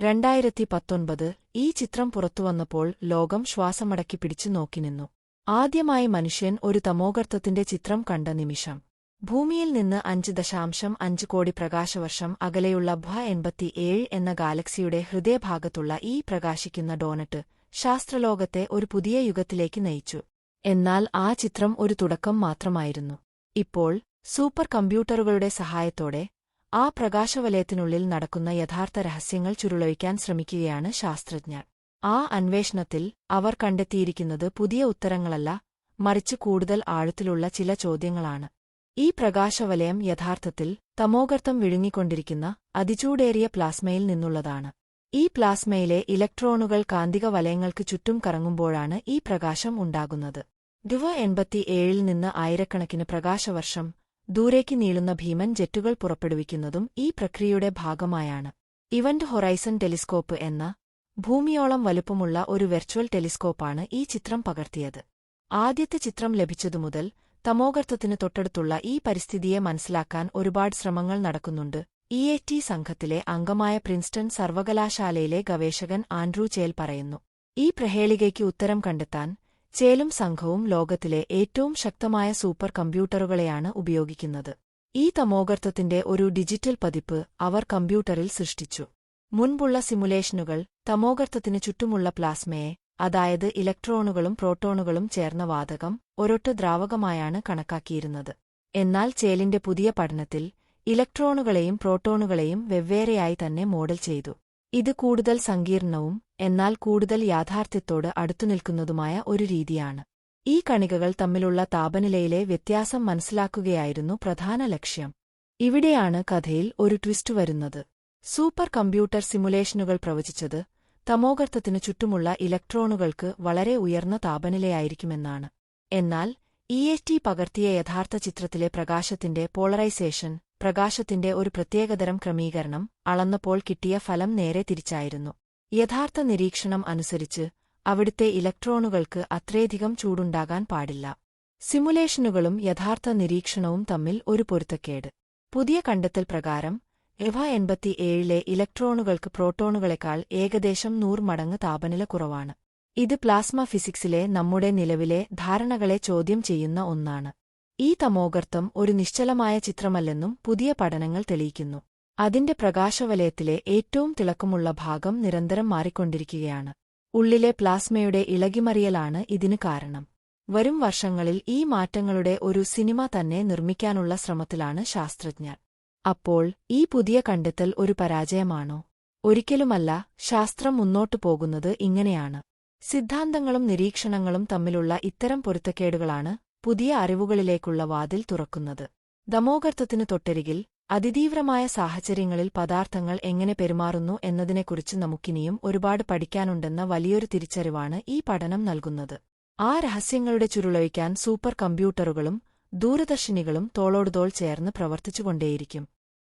രണ്ടായിരത്തി പത്തൊൻപത് ഈ ചിത്രം പുറത്തുവന്നപ്പോൾ ലോകം ശ്വാസമടക്കി പിടിച്ചു നോക്കിനിന്നു ആദ്യമായി മനുഷ്യൻ ഒരു തമോഗർത്തത്തിന്റെ ചിത്രം കണ്ട നിമിഷം. ഭൂമിയിൽ നിന്ന് അഞ്ച് ദശാംശം അഞ്ച് കോടി പ്രകാശവർഷം അകലെയുള്ള ഭ എൺപത്തിയേഴ് എന്ന ഗാലക്സിയുടെ ഹൃദയഭാഗത്തുള്ള ഈ പ്രകാശിക്കുന്ന ഡോണറ്റ് ശാസ്ത്രലോകത്തെ ഒരു പുതിയ യുഗത്തിലേക്ക് നയിച്ചു. എന്നാൽ ആ ചിത്രം ഒരു തുടക്കം മാത്രമായിരുന്നു. ഇപ്പോൾ സൂപ്പർ കമ്പ്യൂട്ടറുകളുടെ സഹായത്തോടെ ആ പ്രകാശവലയത്തിനുള്ളിൽ നടക്കുന്ന യഥാർത്ഥ രഹസ്യങ്ങൾ ചുരുളൊഴിക്കാൻ ശ്രമിക്കുകയാണ് ശാസ്ത്രജ്ഞർ. ആ അന്വേഷണത്തിൽ അവർ കണ്ടെത്തിയിരിക്കുന്നത് പുതിയ ഉത്തരങ്ങളല്ല മറിച്ച് കൂടുതൽ ആഴത്തിലുള്ള ചില ചോദ്യങ്ങളാണ്. ഈ പ്രകാശവലയം യഥാർത്ഥത്തിൽ തമോഗർത്തം വിഴുങ്ങിക്കൊണ്ടിരിക്കുന്ന അതിചൂടേറിയ പ്ലാസ്മയിൽ നിന്നുള്ളതാണ്. ഈ പ്ലാസ്മയിലെ ഇലക്ട്രോണുകൾ കാന്തിക വലയങ്ങൾക്ക് ചുറ്റും കറങ്ങുമ്പോഴാണ് ഈ പ്രകാശം ഉണ്ടാകുന്നത്. ധ്രുവ എൺപത്തിയേഴിൽ നിന്ന് ആയിരക്കണക്കിന് പ്രകാശവർഷം ദൂരേക്ക് നീളുന്ന ഭീമൻ ജെറ്റുകൾ പുറപ്പെടുവിക്കുന്നതും ഈ പ്രക്രിയയുടെ ഭാഗമായാണ്. ഇവന്റ് ഹൊറൈസൺ ടെലിസ്കോപ്പ് എന്ന ഭൂമിയോളം വലുപ്പമുള്ള ഒരു വെർച്വൽ ടെലിസ്കോപ്പാണ് ഈ ചിത്രം പകർത്തിയത്. ആദ്യത്തെ ചിത്രം ലഭിച്ചതുമുതൽ തമോഗർത്തത്തിന് തൊട്ടടുത്തുള്ള ഈ പരിസ്ഥിതിയെ മനസ്സിലാക്കാൻ ഒരുപാട് ശ്രമങ്ങൾ നടക്കുന്നുണ്ട്. ഇ എ ടി സംഘത്തിലെ അംഗമായ പ്രിൻസ്റ്റൺ സർവകലാശാലയിലെ ഗവേഷകൻ ആൻഡ്രൂ ചേൽ പറയുന്നു ഈ പ്രഹേളികയ്ക്ക് ഉത്തരം കണ്ടെത്താൻ ചേലും സംഘവും ലോകത്തിലെ ഏറ്റവും ശക്തമായ സൂപ്പർ കമ്പ്യൂട്ടറുകളെയാണ് ഉപയോഗിക്കുന്നത്. ഈ തമോഗർത്തത്തിന്റെ ഒരു ഡിജിറ്റൽ പതിപ്പ് അവർ കമ്പ്യൂട്ടറിൽ സൃഷ്ടിച്ചു. മുൻപുള്ള സിമുലേഷനുകൾ തമോഗർത്തത്തിനു ചുറ്റുമുള്ള പ്ലാസ്മയെ അതായത് ഇലക്ട്രോണുകളും പ്രോട്ടോണുകളും ചേർന്ന വാതകം ഒരൊട്ട് ദ്രാവകമായാണ് കണക്കാക്കിയിരുന്നത്. എന്നാൽ ചേലിന്റെ പുതിയ പഠനത്തിൽ ഇലക്ട്രോണുകളെയും പ്രോട്ടോണുകളെയും വെവ്വേറെയായി തന്നെ മോഡൽ ചെയ്തു. ഇത് കൂടുതൽ സങ്കീർണവും എന്നാൽ കൂടുതൽ യാഥാർത്ഥ്യത്തോട് അടുത്തുനിൽക്കുന്നതുമായ ഒരു രീതിയാണ്. ഈ കണികകൾ തമ്മിലുള്ള താപനിലയിലെ വ്യത്യാസം മനസ്സിലാക്കുകയായിരുന്നു പ്രധാന ലക്ഷ്യം. ഇവിടെയാണ് കഥയിൽ ഒരു ട്വിസ്റ്റ് വരുന്നത്. സൂപ്പർ കമ്പ്യൂട്ടർ സിമുലേഷനുകൾ പ്രവചിച്ചത് തമോഗർത്തത്തിനു ചുറ്റുമുള്ള ഇലക്ട്രോണുകൾക്ക് വളരെ ഉയർന്ന താപനിലയായിരിക്കുമെന്നാണ്. എന്നാൽ ഇ എസ് ടി പകർത്തിയ യഥാർത്ഥ ചിത്രത്തിലെ പ്രകാശത്തിന്റെ പോളറൈസേഷൻ പ്രകാശത്തിന്റെ ഒരു പ്രത്യേകതരം ക്രമീകരണം അളന്നപ്പോൾ കിട്ടിയ ഫലം നേരെ തിരിച്ചായിരുന്നു. യഥാർത്ഥ നിരീക്ഷണം അനുസരിച്ച് അവിടുത്തെ ഇലക്ട്രോണുകൾക്ക് അത്രയധികം ചൂടുണ്ടാകാൻ പാടില്ല. സിമുലേഷനുകളും യഥാർത്ഥ നിരീക്ഷണവും തമ്മിൽ ഒരു പൊരുത്തക്കേട്. പുതിയ കണ്ടെത്തൽ പ്രകാരം എവ എൺപത്തിയേഴിലെ ഇലക്ട്രോണുകൾക്ക് പ്രോട്ടോണുകളെക്കാൾ ഏകദേശം നൂറ് മടങ്ങ് താപനില കുറവാണ്. ഇത് പ്ലാസ്മ ഫിസിക്സിലെ നമ്മുടെ നിലവിലെ ധാരണകളെ ചോദ്യം ചെയ്യുന്ന ഒന്നാണ്. ഈ തമോഗർത്തം ഒരു നിശ്ചലമായ ചിത്രമല്ലെന്നും പുതിയ പഠനങ്ങൾ തെളിയിക്കുന്നു. അതിന്റെ പ്രകാശവലയത്തിലെ ഏറ്റവും തിളക്കമുള്ള ഭാഗം നിരന്തരം മാറിക്കൊണ്ടിരിക്കുകയാണ്. ഉള്ളിലെ പ്ലാസ്മയുടെ ഇളകിമറിയലാണ് ഇതിന് കാരണം. വരും വർഷങ്ങളിൽ ഈ മാറ്റങ്ങളുടെ ഒരു സിനിമ തന്നെ നിർമ്മിക്കാനുള്ള ശ്രമത്തിലാണ് ശാസ്ത്രജ്ഞർ. അപ്പോൾ ഈ പുതിയ കണ്ടെത്തൽ ഒരു പരാജയമാണോ? ഒരിക്കലുമല്ല ശാസ്ത്രം മുന്നോട്ടു പോകുന്നത് ഇങ്ങനെയാണ്. സിദ്ധാന്തങ്ങളും നിരീക്ഷണങ്ങളും തമ്മിലുള്ള ഇത്തരം പൊരുത്തക്കേടുകളാണ് പുതിയ അറിവുകളിലേക്കുള്ള വാതിൽ തുറക്കുന്നത്. ദമോഗർത്തത്തിനു തൊട്ടരികിൽ അതിതീവ്രമായ സാഹചര്യങ്ങളിൽ പദാർത്ഥങ്ങൾ എങ്ങനെ പെരുമാറുന്നു എന്നതിനെക്കുറിച്ച് നമുക്കിനിയും ഒരുപാട് പഠിക്കാനുണ്ടെന്ന വലിയൊരു തിരിച്ചറിവാണ് ഈ പഠനം നൽകുന്നത്. ആ രഹസ്യങ്ങളുടെ ചുരുളൊഴിക്കാൻ സൂപ്പർ കമ്പ്യൂട്ടറുകളും ദൂരദർശിനികളും തോളോടുതോൾ ചേർന്ന് പ്രവർത്തിച്ചുകൊണ്ടേയിരിക്കും.